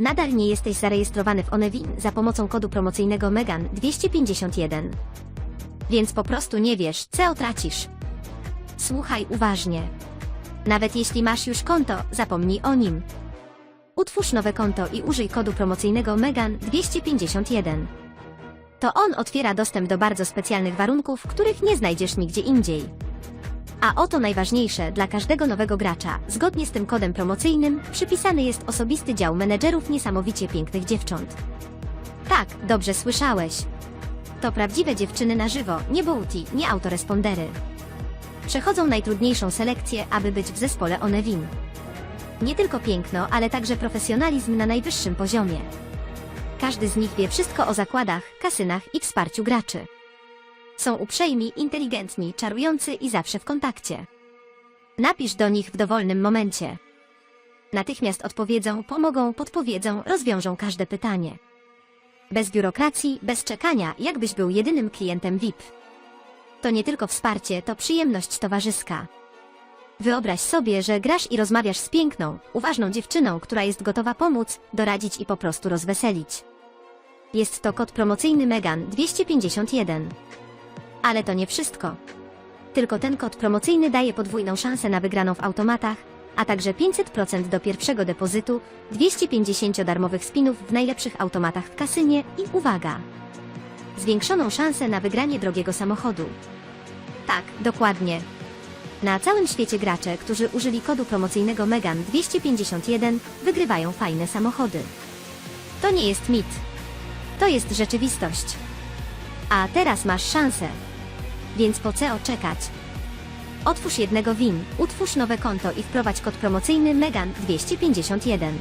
Nadal nie jesteś zarejestrowany w Onewin za pomocą kodu promocyjnego Megan 251. Więc po prostu nie wiesz, co tracisz. Słuchaj uważnie. Nawet jeśli masz już konto, zapomnij o nim. Utwórz nowe konto i użyj kodu promocyjnego Megan 251. To on otwiera dostęp do bardzo specjalnych warunków, których nie znajdziesz nigdzie indziej. A oto najważniejsze dla każdego nowego gracza. Zgodnie z tym kodem promocyjnym przypisany jest osobisty dział menedżerów niesamowicie pięknych dziewcząt. Tak, dobrze słyszałeś. To prawdziwe dziewczyny na żywo, nie booty, nie autorespondery. Przechodzą najtrudniejszą selekcję, aby być w zespole Onewin. Nie tylko piękno, ale także profesjonalizm na najwyższym poziomie. Każdy z nich wie wszystko o zakładach, kasynach i wsparciu graczy. Są uprzejmi, inteligentni, czarujący i zawsze w kontakcie. Napisz do nich w dowolnym momencie. Natychmiast odpowiedzą, pomogą, podpowiedzą, rozwiążą każde pytanie. Bez biurokracji, bez czekania, jakbyś był jedynym klientem VIP. To nie tylko wsparcie, to przyjemność towarzyska. Wyobraź sobie, że grasz i rozmawiasz z piękną, uważną dziewczyną, która jest gotowa pomóc, doradzić i po prostu rozweselić. Jest to kod promocyjny Megan 251. Ale to nie wszystko. Tylko ten kod promocyjny daje podwójną szansę na wygraną w automatach, a także 500% do pierwszego depozytu, 250 darmowych spinów w najlepszych automatach w kasynie i uwaga! Zwiększoną szansę na wygranie drogiego samochodu. Tak, dokładnie. Na całym świecie gracze, którzy użyli kodu promocyjnego Megan 251, wygrywają fajne samochody. To nie jest mit. To jest rzeczywistość. A teraz masz szansę. Więc po co czekać? Otwórz jednego WIN, utwórz nowe konto i wprowadź kod promocyjny Megan 251.